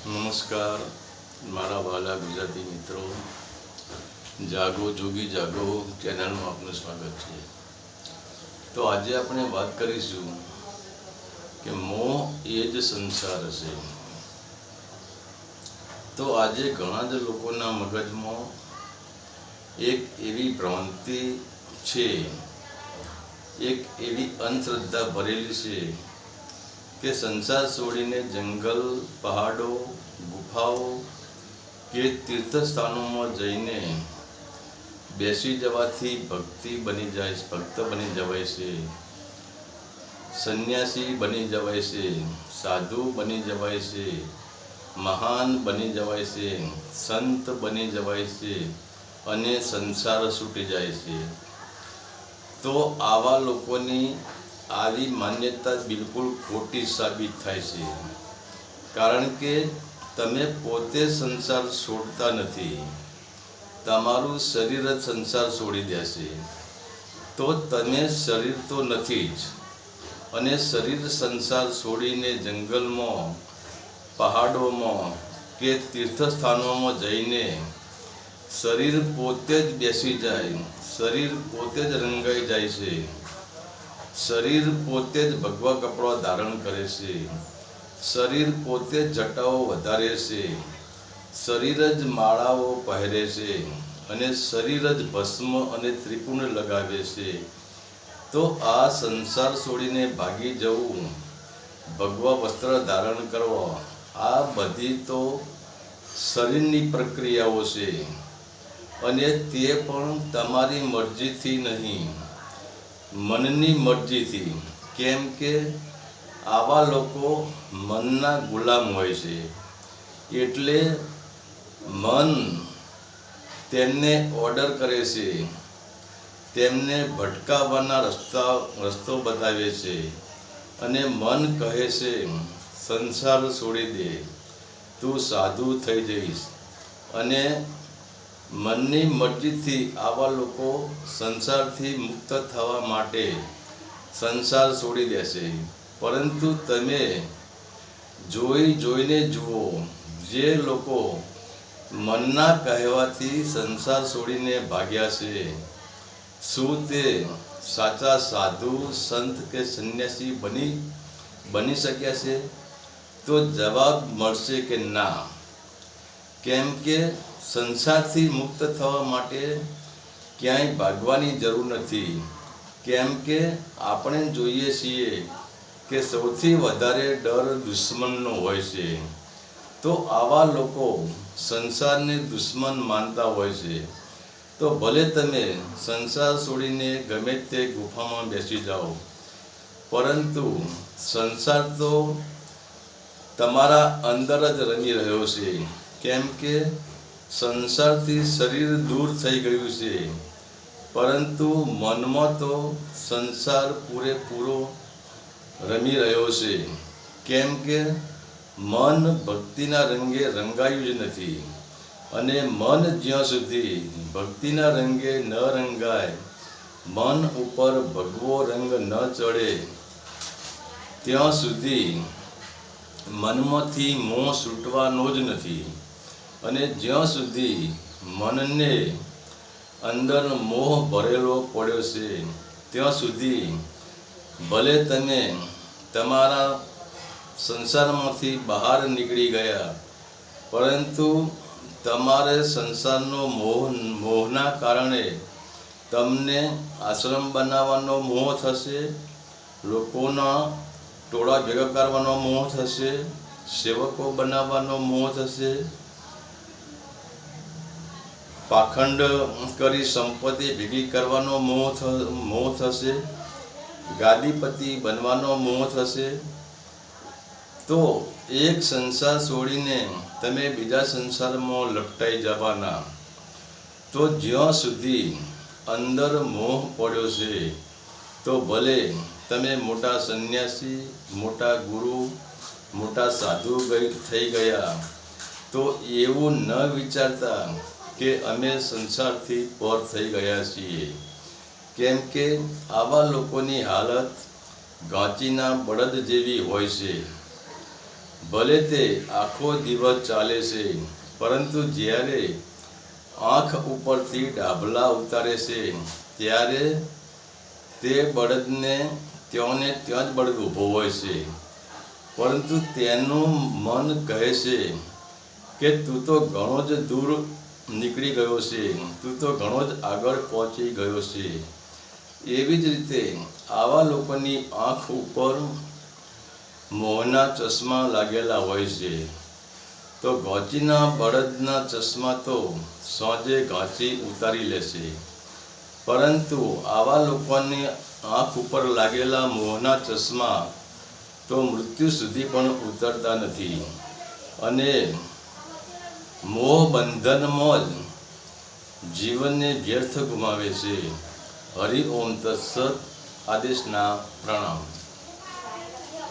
નમસ્કાર, મારા વાલા ગુજરાતી મિત્રો. જાગો, જોગી જાગો, ચેનલમાં આપનું સ્વાગત છે. તો આજે આપણે વાત કરીશું કે મોહ એ જ સંસાર છે તો આજે ઘણા જ લોકોના મગજમાં એક એવી ભ્રાંતિ છે, એક એવી અંધશ્રદ્ધા ભરેલી છે કે સંસાર છોડીને જંગલ, પહાડો, ગુફાઓ કે તીર્થસ્થાનોમાં જઈને બેસી જવાથી ભક્તિ બની જાય ભક્ત બની જવાય છે, સંન્યાસી બની જવાય છે, સાધુ બની જવાય છે, મહાન બની જવાય છે, સંત બની જવાય છે અને સંસાર છૂટી જાય છે. તો આવા લોકોની આવી માન્યતા બિલકુલ ખોટી સાબિત થાય છે. કારણ કે તમે પોતે સંસાર છોડતા નથી. તમારું શરીર જ સંસાર છોડી દેશે તો તમે શરીર તો નથી જ. અને શરીર સંસાર છોડીને જંગલમાં, પહાડોમાં કે તીર્થસ્થાનોમાં જઈને શરીર પોતે જ બેસી જાય, શરીર પોતે જ રંગાઈ જાય છે. શરીર પોતે જ ભગવા કપડાં ધારણ કરે છે. શરીર પોતે જ જટાઓ વધારે છે. શરીર જ માળાઓ પહેરે છે અને શરીર જ ભસ્મ અને ત્રિપુણ લગાવે છે. તો આ સંસાર છોડીને ભાગી જવું, ભગવા વસ્ત્ર ધારણ કરવા, આ બધી તો શરીરની પ્રક્રિયાઓ છે. અને તે પણ તમારી મરજીથી નહીં. મનની મરજીથી. કેમ કે આવા લોકો મનના ગુલામ હોય છે. એટલે મન તેમને ઓર્ડર કરે છે. તેમને ભટકાવવાના રસ્તા, રસ્તો બતાવે છે. અને મન કહે છે, સંસાર છોડી દે. તું સાધુ થઈ જઈશ. અને મનની મરજીથી આવા લોકો સંસારથી મુક્ત થવા માટે સંસાર છોડી દેશે. પરંતુ તમે જોઈ જોઈને જુઓ, જે લોકો મનના કહેવાથી સંસાર છોડીને ભાગ્યા છે, શું તે સાચા સાધુ, સંત કે સંન્યાસી બની બની શક્યા છે? તો જવાબ મળશે કે ના. કેમ કે સંસારથી મુક્ત થવા માટે ક્યાંય ભાગવાની જરૂર નથી. કેમ કે આપણે જોઈએ છીએ કે સૌથી વધારે ડર દુશ્મનનો હોય છે. તો આવા લોકો સંસારને દુશ્મન માનતા હોય છે. તો ભલે તમે સંસાર છોડીને ગમે તે ગુફામાં બેસી જાઓ, પરંતુ સંસાર તો તમારા અંદર જ રમી રહ્યો છે. કેમ કે સંસારથી શરીર દૂર થઈ ગયું છે. પરંતુ મનમાં તો સંસાર પૂરેપૂરો રમી રહ્યો છે. કેમ કે મન ભક્તિના રંગે રંગાયું જ નથી. અને મન જ્યાં સુધી ભક્તિના રંગે ન રંગાય, મન ઉપર ભગવો રંગ ન ચડે, ત્યાં સુધી મનમાંથી મોં છૂટવાનો જ નથી. અને જ્યાં સુધી મનને અંદર મોહ ભરેલો પડ્યો છે, ત્યાં સુધી ભલે તમે તમારા સંસારમાંથી બહાર નીકળી ગયા, પરંતુ તમારે સંસારનો મોહ, મોહના કારણે તમને આશ્રમ બનાવવાનો મોહ થશે, લોકોના ટોળા ભેગા કરવાનો મોહ થશે, સેવકો બનાવવાનો મોહ થશે પાખંડ કરી સંપત્તિ ભેગી કરવાનો મોહ મોહ થશે. ગાદીપતિ બનવાનો મોહ થશે. તો એક સંસાર છોડીને તમે બીજા સંસારમાં લપટાઈ જવાના. તો જ્યાં સુધી અંદર મોહ પડ્યો છે, તો ભલે તમે મોટા સંન્યાસી, મોટા ગુરુ, મોટા સાધુ થઈ ગયા. તો એવું ન વિચારતા કે અમે સંસારથી પર થઈ ગયા છીએ. કેમ કે આવા લોકોની હાલત ગાંચીના બળદ જેવી હોય છે. ભલે તે આખો દિવસ ચાલે છે, પરંતુ જ્યારે આંખ ઉપરથી ડાભલા ઉતારે છે, ત્યારે તે બળદને ત્યાંને ત્યાં જ બળદ ઊભો હોય છે. પરંતુ તેનું મન કહે છે કે તું તો ઘણો જ દૂર નીકળી ગયો છે. તું તો ઘણો જ આગળ પહોંચી ગયો છે. એવી જ રીતે આવા લોકોની આંખ ઉપર મોહના ચશ્મા લાગેલા હોય છે. તો ઘોંચીના બળદના ચશ્મા તો સોજે ઘાંચી ઉતારી લેશે. પરંતુ આવા લોકોની આંખ ઉપર લાગેલા મોહના ચશ્મા તો મૃત્યુ સુધી પણ ઉતરતા નથી. અને મોહ બંધનમાં જ જીવનને વ્યર્થ ગુમાવે છે. હરિ ઓમ તત્સત આદેશના પ્રણામ.